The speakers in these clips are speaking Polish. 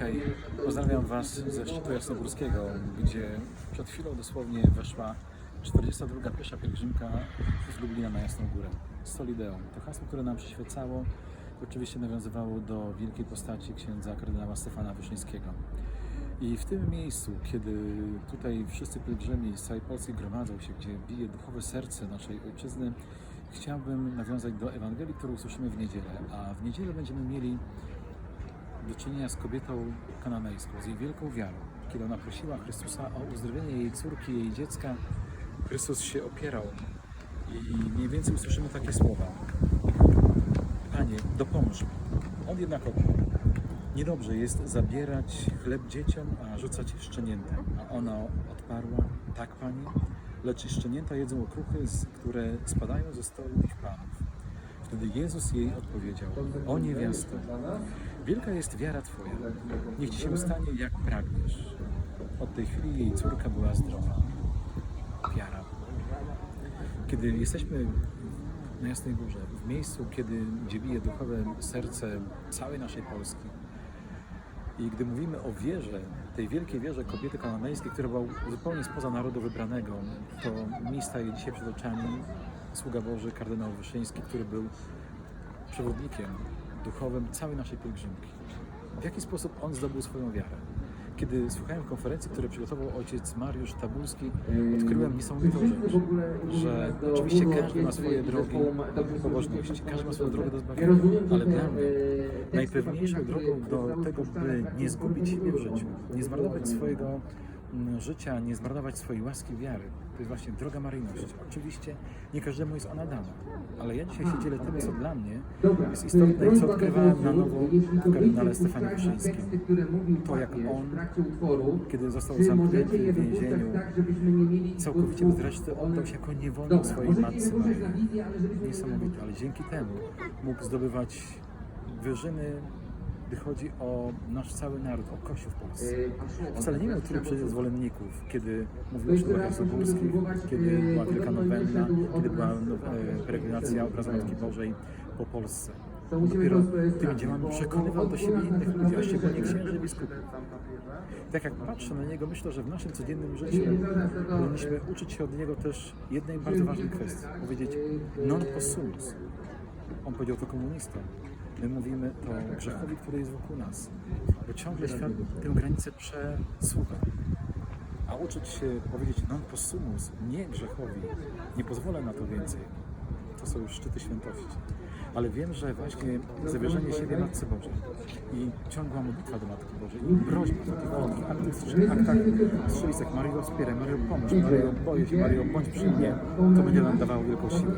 Dzisiaj pozdrawiam Was ze szczytu Jasnogórskiego, gdzie przed chwilą dosłownie weszła 42. piesza pielgrzymka z Lublina na Jasną Górę. Solideum. To hasło, które nam przyświecało, oczywiście nawiązywało do wielkiej postaci księdza kardynała Stefana Wyszyńskiego. I w tym miejscu, kiedy tutaj wszyscy pielgrzymi z całej Polski gromadzą się, gdzie bije duchowe serce naszej ojczyzny, chciałbym nawiązać do Ewangelii, którą usłyszymy w niedzielę. A w niedzielę będziemy mieli do czynienia z kobietą kananejską, z jej wielką wiarą. Kiedy ona prosiła Chrystusa o uzdrowienie jej córki, jej dziecka, Chrystus się opierał i mniej więcej usłyszymy takie słowa. Panie, dopomóż mi. On jednak odparł. Niedobrze jest zabierać chleb dzieciom, a rzucać szczenięta. A ona odparła, tak Panie, lecz szczenięta jedzą okruchy, które spadają ze stołu ich panów. Wtedy Jezus jej odpowiedział, o niewiasto, wielka jest wiara Twoja, niech Ci się stanie jak pragniesz. Od tej chwili jej córka była zdrowa. Wiara. Kiedy jesteśmy na Jasnej Górze, w miejscu, kiedy, gdzie bije duchowe serce całej naszej Polski, i gdy mówimy o wierze, tej wielkiej wierze kobiety kananejskiej, która była zupełnie spoza narodu wybranego, to mi staje dzisiaj przed oczami sługa Boży, kardynał Wyszyński, który był przewodnikiem duchowym całej naszej pielgrzymki. W jaki sposób on zdobył swoją wiarę? Kiedy słuchałem konferencji, które przygotował ojciec Mariusz Tabulski, odkryłem niesamowitą rzecz, że oczywiście każdy ma swoje drogi pobożności, każdy ma swoją drogę do zbawienia, ale dla mnie najpewniejszą drogą do tego, by nie zgubić siebie w życiu, nie zmarnować swojego mm, życia, nie zmarnować swojej łaski wiary, to jest właśnie droga maryjności. Oczywiście nie każdemu jest ona dana, ale ja dzisiaj się dzielę tym, co dla mnie jest istotne i co odkrywałem na nowo w kardynale Stefanie Wyszyńskim. To jak on, kiedy został zamknięty w więzieniu, całkowicie bez reszty oddał się jako niewolnik swojej matce Maryi. Niesamowite, ale dzięki temu mógł zdobywać wyżyny, gdy chodzi o nasz cały naród, o Kościół w Polsce. Wcale nie miał tylu przecież zwolenników, kiedy mówił o szkołach jasnogórskich, kiedy była Wielka Nowenna, kiedy była e, peregrinacja obrazu Matki Bożej po Polsce. Dopiero tymi dziełami przekonywał do siebie innych ludzi, a szczególnie księży biskupów. Tak jak patrzę na niego, myślę, że w naszym codziennym życiu powinniśmy uczyć się od niego też jednej bardzo ważnej kwestii. Powiedzieć non possumus. On powiedział to komunistom. My mówimy to grzechowi, który jest wokół nas. Bo ciągle świat tę granicę przesuwa. A uczyć się powiedzieć non possumus, nie grzechowi, nie pozwolę na to więcej. To są już szczyty świętości. Ale wiem, że właśnie zawierzenie siebie Matce Bożej i ciągła modlitwa do Matki Bożej i prośba w tych wszystkich aktach, aktach strzelicach Mario wspieraj, Mario pomóż, Mario boję się, Mario bądź przy mnie, to będzie nam dawało wielką siłę.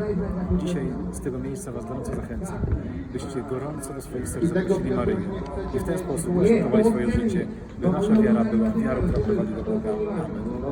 Dzisiaj z tego miejsca Was gorąco zachęcam, byście gorąco do swoich serc zaprosili Maryję i w ten sposób ukształtowali swoje życie, by nasza wiara była wiarą, która prowadzi do Boga. Amen.